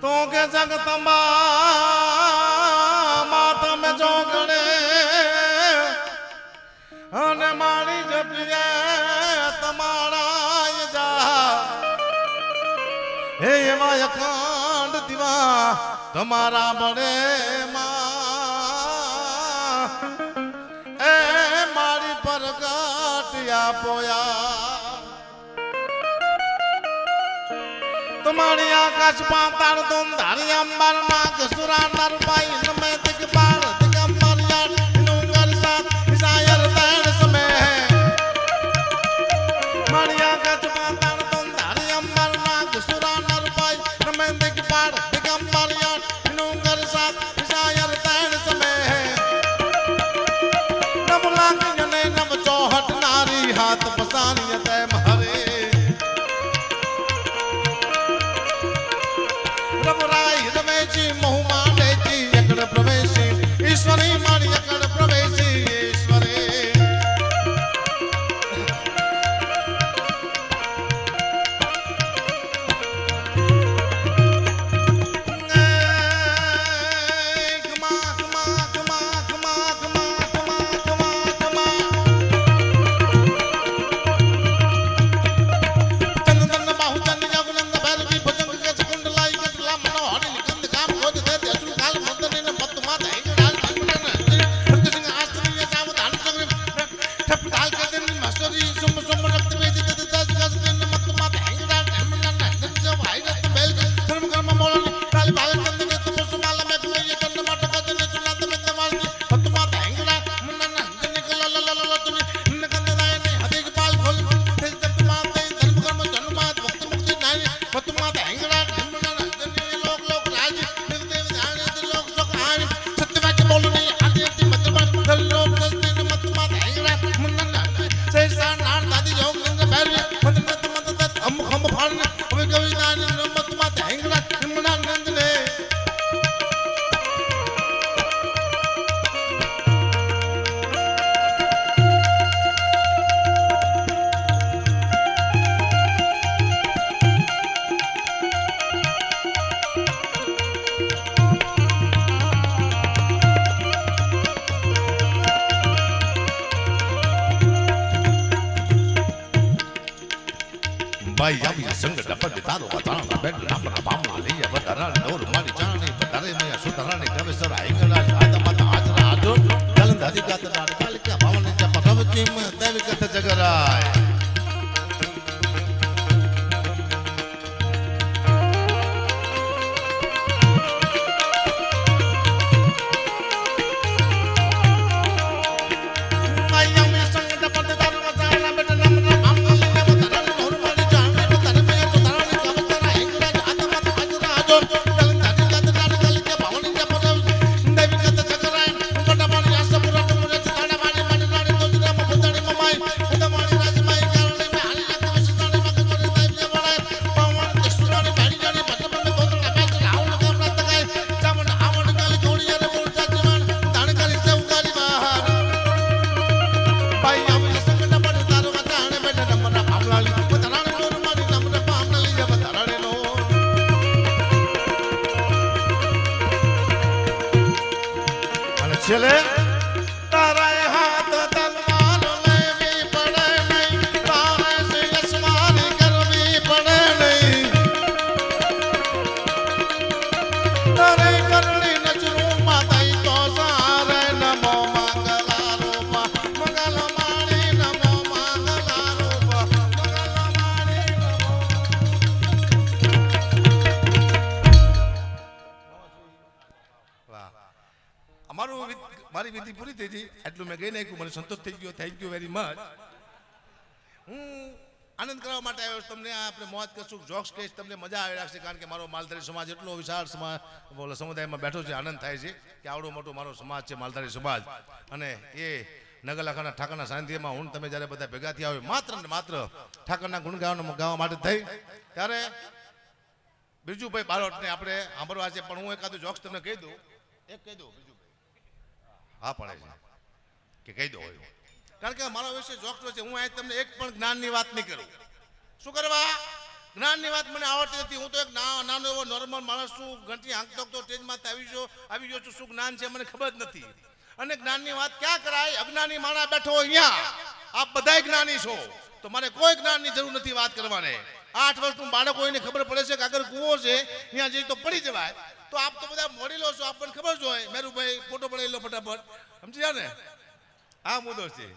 તો કે જગતમાં તમે જોગણે અને મારી જપીએ તમારા જા. હે એવા અખંડ દીવા તમારા બળે માં. એ મારી પરગટ આપોયા. તમારી આકાશ પાતાળ ધૂમ ધારી અંબાર નાગ સુરા નર ભાઈ સમય દિગપાળ ભાઈ આવી સંગત પડે તારો વતાણા બેટ લાપના પામણા લઈએ વધારા નોર મારી ચાણી વધારે મેં સુધારાની કવે સર આઈગળા આદમત હાજરા આજો જલંધારી ગાતના કાલકા ભાવને ચપકવતી મે છેલે તારા સંતોષ થઈ ગયો. થેન્ક યુ વેરી મચ હું આનંદ કરવા માટે આવ્યો છું. તમને આપણે મોત કરશું જોક્સ કેસ તમને મજા આવી રાખશે, કારણ કે મારો માલધારી સમાજ એટલો વિશાળ સમાજ સમુદાયમાં બેઠો છે, આનંદ થાય છે કે આવડો મોટો મારો સમાજ છે, માલધારી સમાજ. અને એ નગરલાખાના ઠાકરના સાનિધ્યમાં હું તમે જ્યારે બધા ભેગા થયા હોય, માત્ર ને માત્ર ઠાકરના ગુણ ગાવાનો ગાવા માટે થઈ. ત્યારે બિરજુભાઈ બારોટને આપણે સાંભળવા છે, પણ હું એકાદું જોક્સ તમને કહી દઉં. એક કહી દઉં, બિરજુભાઈ. હા, પડે છે. કે કહી દો કારણ કે મારો વિશે ડોક્ટર છે. હું અહીં તમને એક પણ જ્ઞાનની વાત નહીં કરું. શું કરવા? જ્ઞાનની વાત મને આવડતી નથી. હું તો એક નાનો એવો નોર્મલ માણસ છું. ઘંટી હાંકતો તો સ્ટેજમાં આવી ગયો આવી ગયો છું. શું જ્ઞાન છે મને ખબર જ નથી. અને જ્ઞાનની વાત ક્યાં કરાય? અજ્ઞાની માણા બેઠો અહીંયા. આપ બધા જ્ઞાની છો. તો મારે કોઈ જ્ઞાનની જરૂર નથી વાત કરવાને. આઠ વર્ષનું બાળકો એને ખબર પડે છે કે આગળ કૂવો છે. ત્યાં જઈ તો પડી જવાય. તો આપ તો બધા મોડી લો છો. આપણને ખબર જ હોય. મેરુભાઈ, ફોટો પડાવી લો ફટાફટ. સમજી જાઓ ને? આ મુદ્દો છે.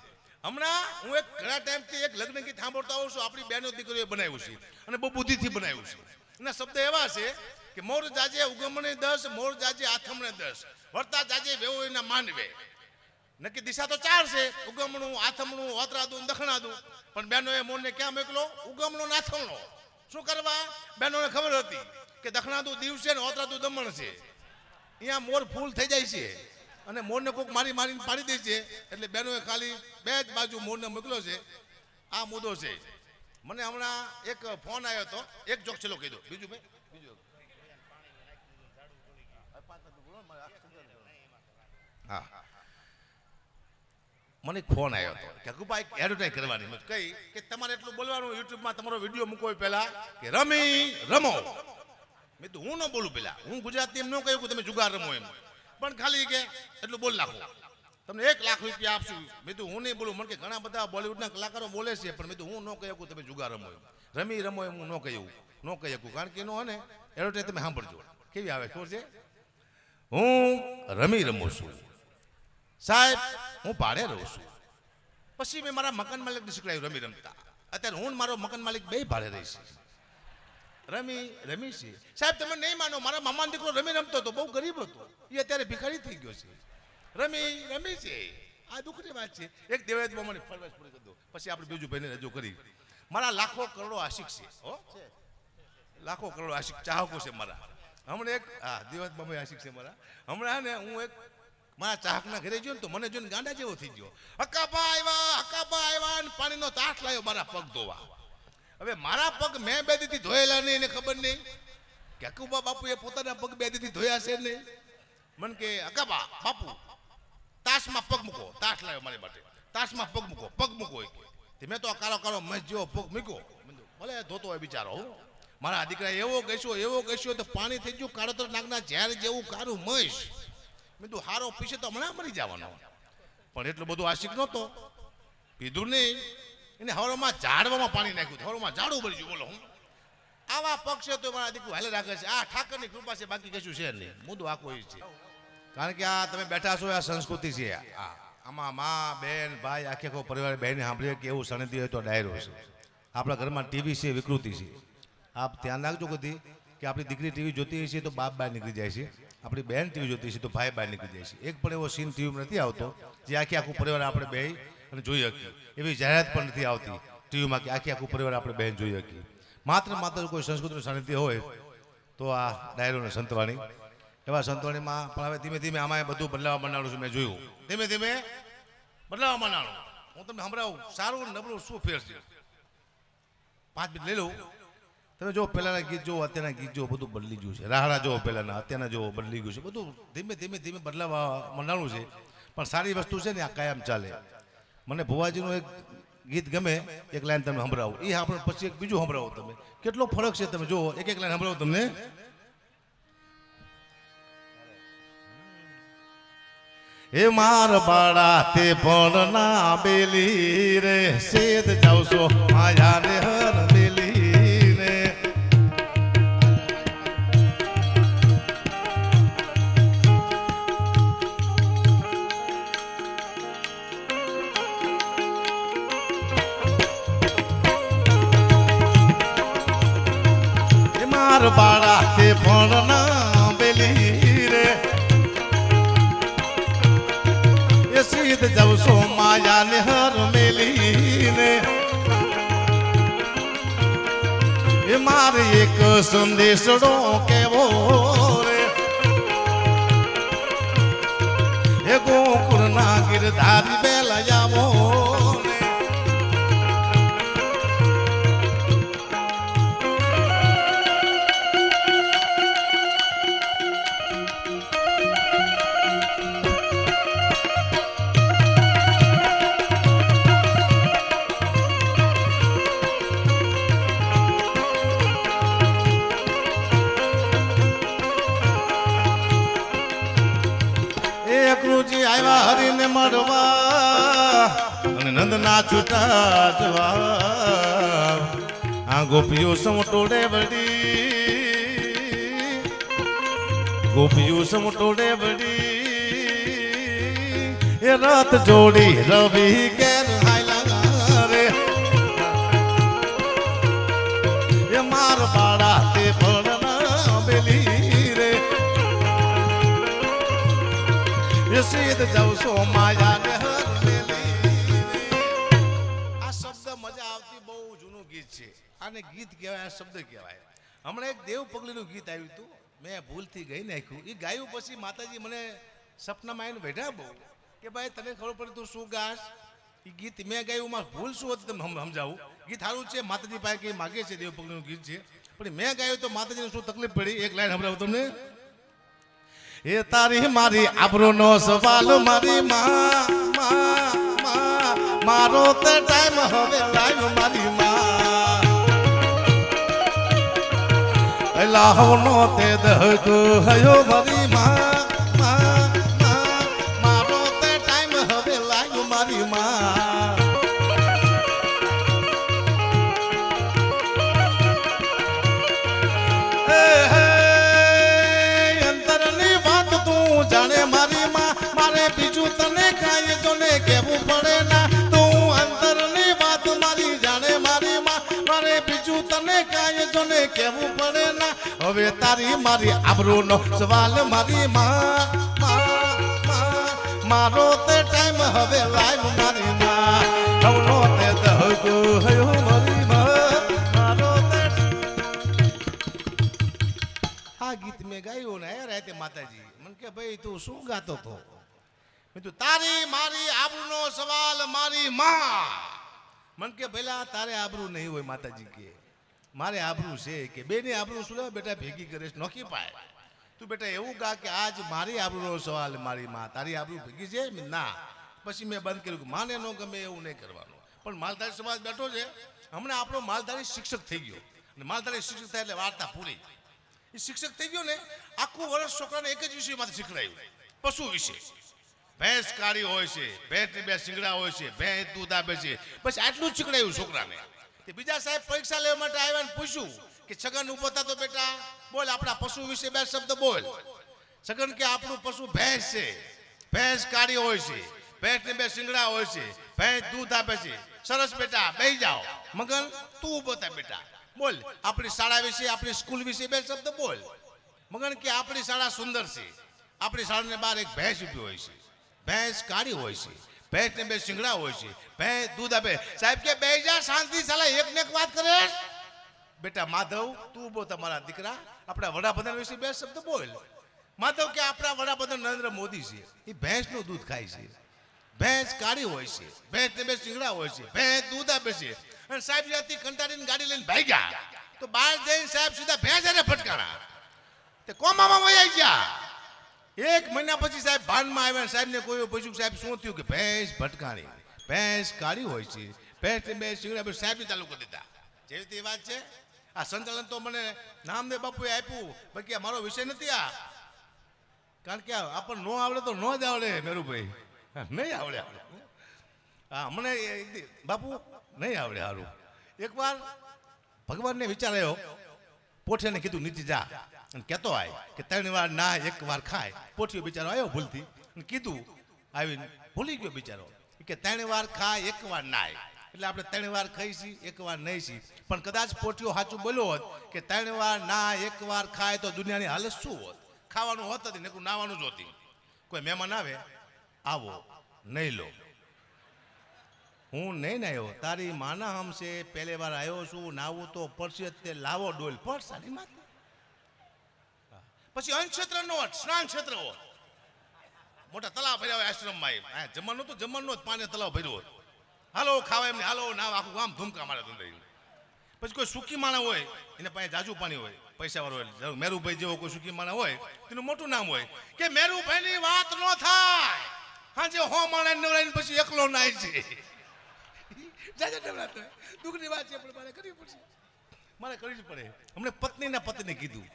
હમણાં હું એક ઘણા ટાઈમથી એક લગ્ન ગીત સાંભળતો આવું છું. આપણી બહેનો દીકરીઓ બનાવ્યું છે અને બહુ બુદ્ધિથી બનાવ્યું છે. એના શબ્દ એવા છે કે મોર જાજે ઉગમણે દસ, મોર જાજે આથમણે દસ. વર્તા જાજે વેવો એના માનવે નક્કી દિશા તો ચાર છે. ઉગમણું, આથમણું, ઓતરાદું, દખણાદું. પણ બહેનોએ મોરને ક્યાં મોકલો? ઉગમણો ને આથમણો. શું કરવા? બહેનોને ખબર હતી કે દખણાદું દીવ છે ને ઓતરાદું દમણ છે. અહીંયા મોર ફૂલ થઈ જાય છે. અને મોરને કોઈક મારી મારીને પાડી દે છે, એટલે બહેનોએ ખાલી બે જ બાજુ મોરને મોકલ્યો છે. આ મુદ્દો છે. મને હમણાં એક ફોન આવ્યો હતો. એક જોક છેલ્લો દો બીજું ભાઈ? બીજું હા. મને ફોન આવ્યો હતો કે એક એડવર્ટાઈઝ કરવાની. મેં કહી કે, તમારે એટલું બોલવાનું યુટ્યુબમાં, તમારો વીડિયો મૂકો પહેલા કે રમી, રમો. મેં તો હું ન બોલું પેલા. હું ગુજરાતી એમ ન કહ્યું કે તમે જુગાર રમો એમ. પણ ખાલી કે એટલું બોલ નાખો. તમને એક લાખ રૂપિયા આપશું. મેં તો હું નહીં બોલું. મને કે ઘણા બધા બોલિવૂડના કલાકારો બોલે છે, પણ મેં તો હું ન કહી શકું તમે જુગાર રમો રમી રમો એમ હું ન કહી શકું. ન કહી શકું. કારણ કે એનો ને એડવર્ટાઈઝ તમે સાંભળજો. કેવી આવે, શું છે? હું રમી રમું છું. સાહેબ, હું ભાડે રહું છું. પછી મેં મારા મકાન માલિકને શીખડાયું રમી રમતા. અત્યારે હું મારો મકાન માલિક બે ભાડે રહીશ રમી રમી છે. સાહેબ, તમે નહીં માનો, મારા મામાનો દીકરો રમી રમતો હતો, બહુ ગરીબ હતો. એ અત્યારે ભિખારી થઈ ગયો છે. રમી રમી છે. આ દુઃખની વાત છે. એક દેવાયત મામાની ફરવાશ પૂરી કરી પછી આપણે બીજું ભાઈને રજૂ કરી. મારા લાખો કરોડો આશિક છે, હો. લાખો કરોડો આશિક ચાહકો છે મારા. હમણાં એક હા દેવાયત મામા આશિક છે મારા. હમણાં ને હું એક મારા ચાહકના ઘરે ગયો ને તો મને જોઈને ગાંડા જેવો થઈ ગયો. હકાબા આવ્યા હકાબા આવ્યા ને પાણીનો તાઠ લાવ્યો મારા પગ ધોવા. હવે મારા પગ મેં બે દીથી ધોયેલા નહીં, એને ખબર નહીં? કે અકુબા બાપુએ પોતાના પગ બે દીથી ધોયા છે નહીં? મન કે, અકાબા, બાપુ તાસમાં પગ મૂકો. તાસ લાવ્યો મારી માટે. તાસમાં પગ મૂકો પગ મૂકો તે મેં તો આ કાળો કાળો મસ જેવો પગ મૂક્યો. ભલે ધોતો હોય બિચારો, હું. મારા દીકરા એવો કહેશો એવો કહેશો તો પાણી થઈ ગયું કાળો તો નાગના ઝેર જેવું કારું મસ. મેં તું હારો પીશે તો હમણાં મરી જવાનો. પણ એટલો બધો આશિક નહોતો. પીધું નહીં. એને હવારમાં ઝાડવામાં પાણી નાખ્યું હવારમાં ઝાડું ભરી ગયું બોલો હું. આવા પક્ષે તો મારા દીકરું હાલે રાખે છે. આ ઠાકરની કૃપા છે, બાકી કશું છે નહીં. મુદ્દો આખો એ છે. કારણ કે આ તમે બેઠા છો, આ સંસ્કૃતિ છે. આ આમાં મા, બેન, ભાઈ, આખે આખો પરિવાર બહેન સાંભળીએ કે એવું સણતી હોય તો ડાયરો છે. આપણા ઘરમાં ટીવી છે, વિકૃતિ છે. આપ ધ્યાન રાખજો કદી કે આપણી દીકરી ટીવી જોતી હશે તો બાપ બહાર નીકળી જાય છે. આપણી બહેન ટીવી જોતી હશે તો ભાઈ બહાર નીકળી જાય છે. એક પણ એવો સીન ટીવીમાં નથી આવતો જે આખી આખું પરિવાર આપણે બે અને જોઈ શકીએ. એવી જાહેરાત પણ નથી આવતી. ટીવીમાં કે આખી આખું પરિવાર આપણે બહેન જોઈ શકીએ. માત્ર માત્ર કોઈ સંસ્કૃતિનું સાનિધ્ય હોય, તો આ ડાયરોને સંતવાણી. એવા સંતવાણીમાં પણ હવે ધીમે ધીમે આમાં બધું બદલાવા માંડાણું છું મેં જોયું. ધીમે ધીમે બદલાવા માંડાણું. હું તમને સંભળાવું, સારું નબળું શું ફેર છે? પાંચ મિનિટ લઈ લઉં. તમે જો પહેલાના ગીત જો અત્યારના ગીત જુઓ, બધું બદલી ગયું છે. રાહડા જુઓ પહેલાના, અત્યારના જુઓ, બદલી ગયું છે. બધું ધીમે ધીમે ધીમે બદલાવા માંડાણું છે. પણ સારી વસ્તુ છે ને, આ કાયમ ચાલે. મને ભુવાજીનું એક ગીત ગમે, એક લાઈન તમે સંભળાવો. એ આપણે પછી એક બીજું સંભળાવો તમે. કેટલો ફરક છે તમે જુઓ, એક એક લાઈન સંભળાવો તમને. એ માર બાળા, તે પણ ના બેલી રે. સેદ જાવશો માયા ને હર તે પણ ના બેલી રે એ સીધ જવશો માયા ને હર મેલીને મારે એક સંદેશડો કેવો આ ગોપીઓ સમટોડે વડી ગોપીઓ સમટોડે વડી એ રથ જોડી રવિ કેર રે. એ માર બાળા તે ભણના બેલી માયા કહેવાય, આ શબ્દ કહેવાય. હમણાં એક દેવ પગલીનું ગીત આવ્યું હતું, મેં ભૂલથી ગઈ નાખ્યું. એ ગાયું પછી માતાજી મને સપનામાં આવીને બેઠા બહુ, કે ભાઈ તને ખબર પડે તું શું ગાશ? એ ગીત મેં ગાયું માં ભૂલ શું હતી તમે સમજાવું? ગીત સારું છે, માતાજી પાસે કંઈ માગે છે, દેવ પગલીનું ગીત છે. પણ મેં ગાયું તો માતાજીને શું તકલીફ પડી? એક લાઈન સંભળાવું તમને. એ તારી મારી આબરૂ નો સવાલ મારી માં મારો તે ટાઈમ હવે લાઈવ મારી લાહવનો તે દહકો હયો મારી માં. તને કાય જોને કેવું પડે ના. હવે તારી મારી આબરૂનો સવાલ મારી માં મારો તે ટાઈમ હવે લાઈવ મારી માં. આ ગીત મેં ગાયું ને યાર માતાજી. મને કે ભાઈ, તું શું ગાતો તો તારી મારી આબરૂનો સવાલ મારી માં. મને કે તારે આબરૂ નહીં હોય માતાજી કે. મારે આબરું છે કે બેને આબરું શું બેટા ભેગી કરીશ, નોખી પાય. તું બેટા એવું ગા કે આજ મારી આબરૂનો સવાલ મારી માં, તારી આબરૂ ભેગી છે? ના. પછી મેં બંધ કર્યું કે માને ન ગમે એવું નહીં કરવાનું. પણ માલધારી સમાજ બેઠો છે. હમણાં આપણો માલધારી શિક્ષક થઈ ગયો. અને માલધારી શિક્ષક થાય એટલે વાર્તા પૂરી. એ શિક્ષક થઈ ગયો ને, આખું વર્ષ છોકરાને એક જ વિષયમાંથી શીખડાયું. પશુ વિશે. ભેંસ કાળી હોય છે, ભેંસની બે શિંગડા હોય છે, ભેંસ દૂધ આપે છે. બસ આટલું જ શીખડાયું છોકરાને. બીજા સાહેબ પરીક્ષા લેવા માટે આવ્યા ને પૂછ્યું કે છગન ઊભો થતો બેટા? બોલ, આપણા પશુ વિશે બે શબ્દ બોલ. છગન કે આપણું પશુ ભેંસ છે. ભેંસ કાળી હોય છે. ભેંસની બે શિંગડા હોય છે. ભેંસ દૂધ આપે છે. સરસ બેટા બે જાઓ. મગન, તું ઊભો થાય બેટા. બોલ, આપણી શાળા વિશે, આપણી સ્કૂલ વિશે બે શબ્દ બોલ. મગન કે આપણી શાળા સુંદર છે. આપણી શાળાને બહાર એક ભેંસ ઊભી હોય છે. ભેંસ કાળી હોય છે. ભેંસ ને બે શિંગડા હોય છે. ભેંસ દૂધ આપે. સાહેબ કે, બે જા, શાંતિ, સાલા, એક ને એક વાત કરે બેટા, માધવ, તું બો તમારા દીકરા. આપણા વડાપ્રધાન વિશે બે શબ્દ બોલ. માધવ કે, આપણા વડાપ્રધાન નરેન્દ્ર મોદી છે. એ ભેંસનું દૂધ ખાય છે. ભેંસ કાળી હોય છે. ભેંસ ને બે શિંગડા હોય છે. ભેંસ દૂધ આપે છે. અને સાહેબ જ્યાંથી કંટાળીને ગાડી લઈને ભાઈ ગયા તો બહાર જઈને સાહેબ સીધા ભેંસ એને ફટકારા. તે કોમામાં આવી ગયા? એક મહિના પછી સાહેબ ભાનમાં આવ્યા સાહેબ સાહેબને કોઈ પૂછ્યું સાહેબ શું થયું કે ભેંસ ભટકાણી. ભેંસ કાળી હોય છે. ભેંસ ને બે સિંગડા સાહેબ ચાલુ કરી દીધા. જેવી તે વાત છે. આ સંચાલન તો મને નામદેવ બાપુએ આપ્યું. બાકી આ મારો વિષય નથી આ. કારણ કે આપણને ન આવડે તો ન જ આવડે, મેરુભાઈ. નહીં આવડે આવડે હા, મને બાપુ, નહીં આવડે સારું એકવાર ભગવાનને વિચાર આવ્યો પોઠેને કીધું નીચે જા. અને કહેતો આય કે ત્રણ વાર ના, એક વાર ખાય. પોઠિયો બિચારો આવ્યો ભૂલથી. અને કીધું આવીને ભૂલી ગયો બિચારો કે ત્રણ વાર ખાય, એક વાર નાય. એટલે આપણે ત્રણ વાર ખાઈશી, એક વાર નહીં છી પણ કદાચ પોઠિયો સાચું બોલ્યો હોત કે ત્રણ વાર ના, એક વાર ખાય તો દુનિયાની હાલત શું હોત? ખાવાનું હોત જ નહીં નાવાનું જ હોતી કોઈ મહેમાન આવે, આવો, નહીં લો. હું નહીં આવ્યો તારી માના હમશે. પહેલે વાર આવ્યો છું. નાવું તો પડશે તે. લાવો ડોલ. પડ સારી પછી અંશ ક્ષેત્ર નો સ્નાન ક્ષેત્ર હોત. મોટા તલાવ ભર્યા હોય આશ્રમમાં એ. જમવાનું તો જમવાનું જ પાણી તલાવ ભર્યો હોત. હાલો, ખાવા એમને, હાલો, નાવ, આખું ગામ ધૂમકા મારે ધંધાઈ પછી કોઈ સુખી માણા હોય, એને પાસે જાજુ પાણી હોય પૈસા વાળો હોય મેરુભાઈ જેવો કોઈ સુખી માણા હોય, તેનું મોટું નામ હોય કે મેરુભાઈની વાત ન થાય. હાજે હો માણે નવરાઈને પછી એકલો નાય છે જાજા નવરાત્ર દુઃખની વાત છે, પણ મારે કરવી પડશે. મારે કરવી જ પડે. હમણે પત્નીના પતિને કીધું.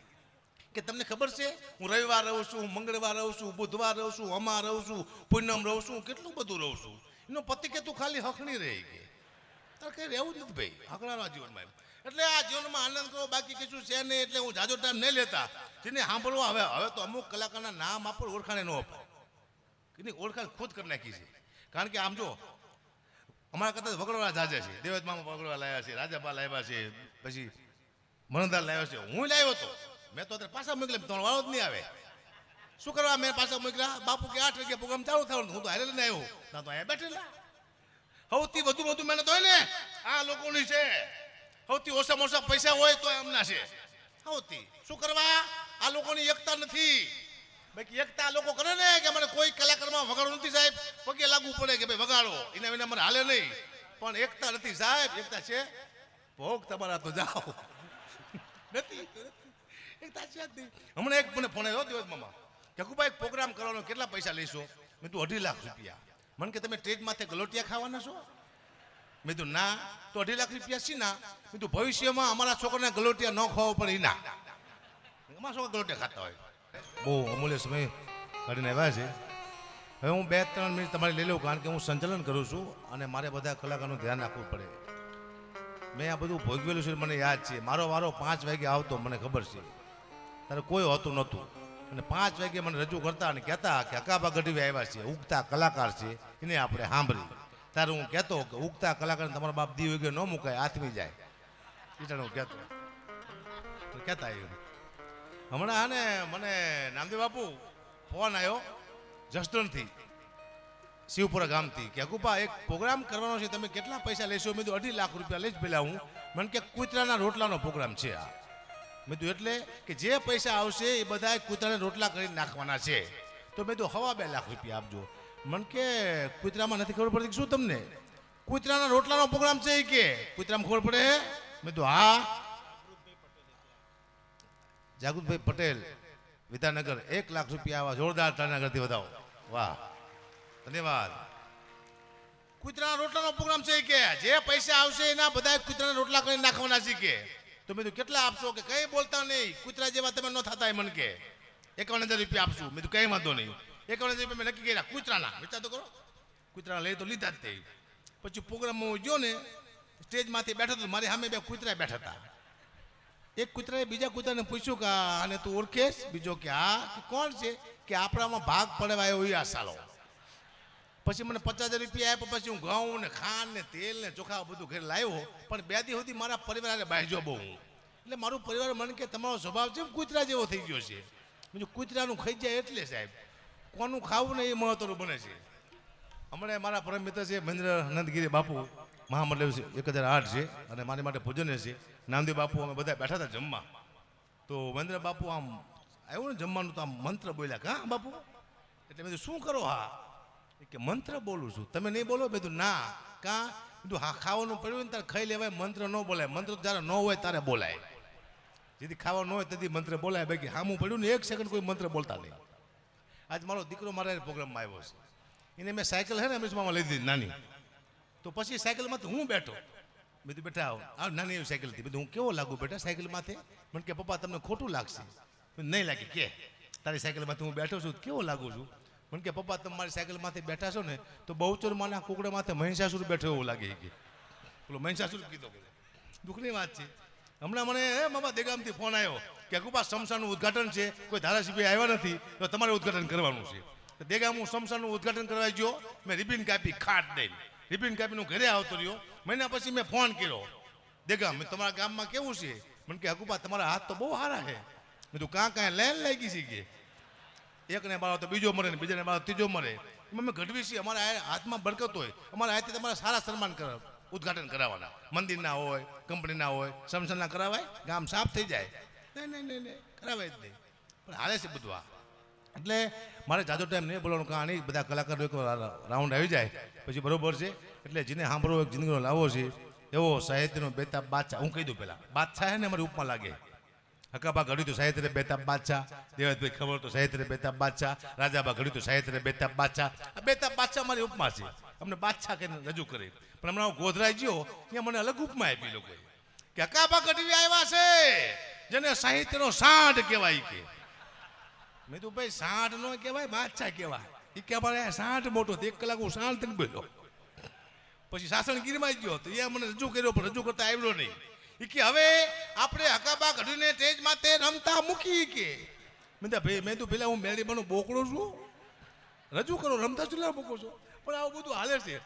કે તમને ખબર છે? હું રવિવાર રહું છું મંગળવાર રહું છું બુધવાર રહું છું અમા રહું છું પૂનમ રહું છું કેટલું બધું રહું છું. એનો પતિ કે તું ખાલી હકણી રહી ગઈ તારે કઈ રહેવું જ નથી ભાઈ, હકડાના જીવનમાં એટલે આ જીવનમાં આનંદ કરો બાકી કશું છે નહીં, એટલે હું જાજો ટાઈમ નહીં લેતા. જેને સાંભળવા હવે હવે તો અમુક કલાકારના નામ આપો ઓળખાણે ન અપાય. એની ઓળખાણ ખુદ કરી નાખી છે. કારણ કે આમ જો, અમારા કરતા વગડવાળા જાજે છે. દેવત મામા વગડવા લાવ્યા છે રાજાબા લાવ્યા છે, પછી મનદાર લાવ્યો છે. હું લાવ્યો હતો મેં તો પાછા મોકલ્યા ત્રણ વાળો જ નહીં આવે. શું કરવા? મેં પાછા મોકલ્યા બાપુ કે આઠ વાગે પ્રોગ્રામ ચાલુ થવાનું. હું તો હારે લઈને આવ્યો. ના, તો અહીંયા બેઠેલા. સૌથી વધુ વધુ મહેનત હોય ને, આ લોકોની છે. સૌથી ઓછામાં ઓછા પૈસા હોય તો એમના છે. સૌથી. શું કરવા? આ લોકોની એકતા નથી. બાકી એકતા લોકો કરે ને, કે મને કોઈ કલાકારમાં વગાડવું નથી સાહેબ. પગે લાગુ પડે કે ભાઈ વગાડો. એના વિના મને હાલે નહીં. પણ એકતા નથી સાહેબ. એકતા છે. ભોગ તમારા તો જાઓ. નથી. હમણાં એક મને ફોન આવ્યો દિવસ મામા જકુભાઈ એક પ્રોગ્રામ કરવાનો, કેટલા પૈસા લઈશું? મેં તું અઢી લાખ રૂપિયા. મને કે, તમે ટ્રેન માથે ગલોટિયા ખાવાના છો? મેં તું ના. તો અઢી લાખ રૂપિયા છે ના. મેં તું ભવિષ્યમાં અમારા છોકરાને ગલોટિયા ન ખવાવો પડે ના. અમારા છોકરા ગલોટિયા ખાતા હોય. બહુ અમૂલ્ય સમય કાઢીને આવ્યા છે. હવે હું બે ત્રણ મિનિટ તમારી લઈ લઉં, કારણ કે હું સંચાલન કરું છું અને મારે બધા કલાકારનું ધ્યાન રાખવું પડે. મેં આ બધું ભોગવેલું છે, મને યાદ છે. મારો વારો પાંચ વાગે આવતો, મને ખબર છે. તારે કોઈ હોતું નહોતું. અને પાંચ વાગે મને રજૂ કરતા અને કહેતા કે અકાબા ગઢવી આવ્યા છે, ઉગતા કલાકાર છે, એને આપણે સાંભળી. ત્યારે હું કહેતો કે ઉગતા કલાકારને તમારા બાપ દી વગે ન મુકાય હાથમી જાય. એટલે હું કહેતો. કહેતા એવું હમણાં આને મને નામદેવ બાપુ ફોન આવ્યો જસ્ટનથી શિવપુરા ગામથી, કે અકુપા એક પ્રોગ્રામ કરવાનો છે, તમે કેટલા પૈસા લેશો? મેં અઢી લાખ રૂપિયા લઈશ પહેલાં હું. મને કે કૂતરાના રોટલાનો પ્રોગ્રામ છે આ. મેં કીધું, એટલે કે જે પૈસા આવશે એ બધા કૂતરાને રોટલા કરી નાખવાના છે. તો મેં કીધું, હવા બે લાખ રૂપિયા આપજો. મને કે, કૂતરામાં નથી ખબર પડતી શું તમને? કૂતરાના રોટલાનો પ્રોગ્રામ છે કે. કૂતરામાં ખબર પડે મેં કીધું, હા. જાગૃતભાઈ પટેલ, વિદ્યાનગર, એક લાખ રૂપિયા આવા જોરદાર તારનગરથી વધાવો. વાહ. ધન્યવાદ. કૂતરાના રોટલાનો પ્રોગ્રામ છે કે. જે પૈસા આવશે એના બધા કૂતરાના રોટલા કરી નાખવાના છે કે. તો મેં કેટલા આપશો કે કઈ બોલતા નહીં? કૂતરા જેવા તમે ન થતા એ મને કે એકાવન હજાર રૂપિયા આપશું. મેં કીધું, કઈ વાંધો નહીં. એકાવન હજાર રૂપિયા મેં નક્કી કર્યા, કૂતરાના. વિચાર તો કરો. કૂતરા લઈ તો લીધા જ તે. પછી પ્રોગ્રામમાં હું ગયો ને સ્ટેજમાંથી બેઠો હતો મારી સામે બે કૂતરા બેઠા હતા. એક કૂતરાએ બીજા કૂતરાને પૂછ્યું કે અને તું ઓળખેશ? બીજો કે આ કોણ છે? કે, આપણામાં ભાગ પડવા આવ્યો એ આ સાલો પછી મને પચાસ હજાર રૂપિયા આપ્યા, પછી હું ઘઉં ને ખાંડ ને તેલ ને ચોખા બધું ઘરે લાવ્યો પણ બે દી સુધી મારા પરિવારે બાજ્યો બહુ હું. એટલે મારું પરિવાર મને કે તમારો સ્વભાવ છે કૂતરા જેવો થઈ ગયો છે. બીજું કૂતરાનું ખાઈ જાય એટલે સાહેબ. કોનું ખાવું ને એ મહત્વનું બને છે. હમણાં મારા પરમ મિત્ર છે મહેન્દ્ર નંદગીરી બાપુ, મહામંડળ એક હજાર આઠ છે, અને મારી માટે પૂજન છે. નામદેવ બાપુ અમે બધા બેઠા હતા જમવા. તો મહેન્દ્ર બાપુ આમ આવ્યું ને જમવાનું તો આમ મંત્ર બોલ્યા કા બાપુ. એટલે મેં શું કરો હા? કે મંત્ર બોલું છું. તમે નહીં બોલો? બધું ના. કા? બધું હા, ખાવાનું પડ્યું ને તારે ખાઈ લેવાય, મંત્ર ન બોલાય. મંત્ર જ્યારે ન હોય ત્યારે બોલાય. જેથી ખાવાનું ન હોય તેથી મંત્ર બોલાય. બાકી હામું પડ્યું ને એક સેકન્ડ કોઈ મંત્ર બોલતા નહીં. આજ મારો દીકરો મારા પ્રોગ્રામમાં આવ્યો છે. એને મેં સાયકલ હે ને અમૃતમાં લઈ દીધી, નાની. તો પછી સાયકલમાંથી હું બેઠો. મેં બેઠા આવો આ નાની એવી સાયકલથી બધું હું કેવો લાગુ બેટા સાયકલમાંથી? મને કે, પપ્પા, તમને ખોટું લાગશે. નહીં લાગે, કે? તારી સાયકલમાંથી હું બેઠો છું, કેવો લાગુ છું? મને કે, પપ્પા, તમે મારી સાયકલમાંથી બેઠા છો ને, તો બહુચર માના કુકડા માથે મહિષાસુર બેઠો એવું લાગે કે. પેલો મહિષાસુર કીધો દુઃખની વાત છે. હમણાં મને, હે મામા દેગામથી ફોન આવ્યો કે અકુપા શમશાનનું ઉદ્ઘાટન છે, કોઈ ધારાસભ્ય આવ્યા નથી, તો તમારે ઉદ્ઘાટન કરવાનું છે. તો દેગામ હું શમશાનનું ઉદઘાટન કરવા ગયો, મેં રિબિન કાપી ખાટ દઈને રિબિન કાપીનું ઘરે આવતો રહ્યો. મહિના પછી મેં ફોન કર્યો. દેગામ તમારા ગામમાં કેવું છે? મને કે, હકુપા, તમારા હાથ તો બહુ સારા છે. મેં તું કાં કાંઈ લેન લાગી છે કે? એકને બાળો તો બીજો મરે ને બીજાને બાળો ત્રીજો મરે. અમે ઘડવી છીએ, અમારા હાથમાં બરકત હોય. અમારા હાથે તમારા સારા સન્માન કર, ઉદ્ઘાટન કરાવવાના. મંદિરના હોય, કંપનીના હોય સમસનના કરાવાય, ગામ સાફ થઈ જાય. નહીં નહીં નહીં નહીં, કરાવાય જ નહીં. પણ હાલે છે બધું આ. એટલે મારે જાજો ટાઈમ નહીં બોલવાનું કહાણી બધા કલાકારો એક રાઉન્ડ આવી જાય. પછી બરોબર છે. એટલે જેને સાંભળવો એક જિંદગીનો લાવો છે, એવો સાહિત્યનો બેતાબ બાદશાહ, હું કહી દઉં પહેલાં, બાદશાહ ને મારી ઉપમાં લાગે. હકાબા ઘડ્યું તો સાહિત્ય બેતાબ બાદશાહ. દેવતભાઈ ખબર તો સાહિત્ય બેતાબ બાદશાહ. રાજાબા ઘડ્યું તો સાહિત્ય બેતાબ બાદશાહ. આ બેતાબ બાદશાહ મારી ઉપમા છે. અમને બાદશાહ કહીને રજૂ કરે. પણ હમણાં હું ગોધરાઈ ગયો, ત્યાં મને અલગ ઉપમા આપી લોકોએ. કે હકાબા ઘડવી આવ્યા છે? જેને સાહિત્યનો સાંઢ કહેવાય કે. મેં તો ભાઈ, સાંઢ નો કહેવાય, બાદશાહ કહેવાય. એ કે મારે સાંઢ મોટો. એક કલાક હું તક બોલ્યો. પછી સાસણગીરમાં ગયો તો એ મને રજૂ કર્યો, પણ રજૂ કરતા આવ્યો નહીં. કે, હવે આપણે હકાબા ઘડીને સ્ટેજ તે રમતા મૂકી કે. મેં ભાઈ, મેં તો પેલા હું મેળી બનો બોકડો છું. રજૂ કરો, રમતા ચૂલા મૂકો છો. પણ આવું બધું હાલે છે.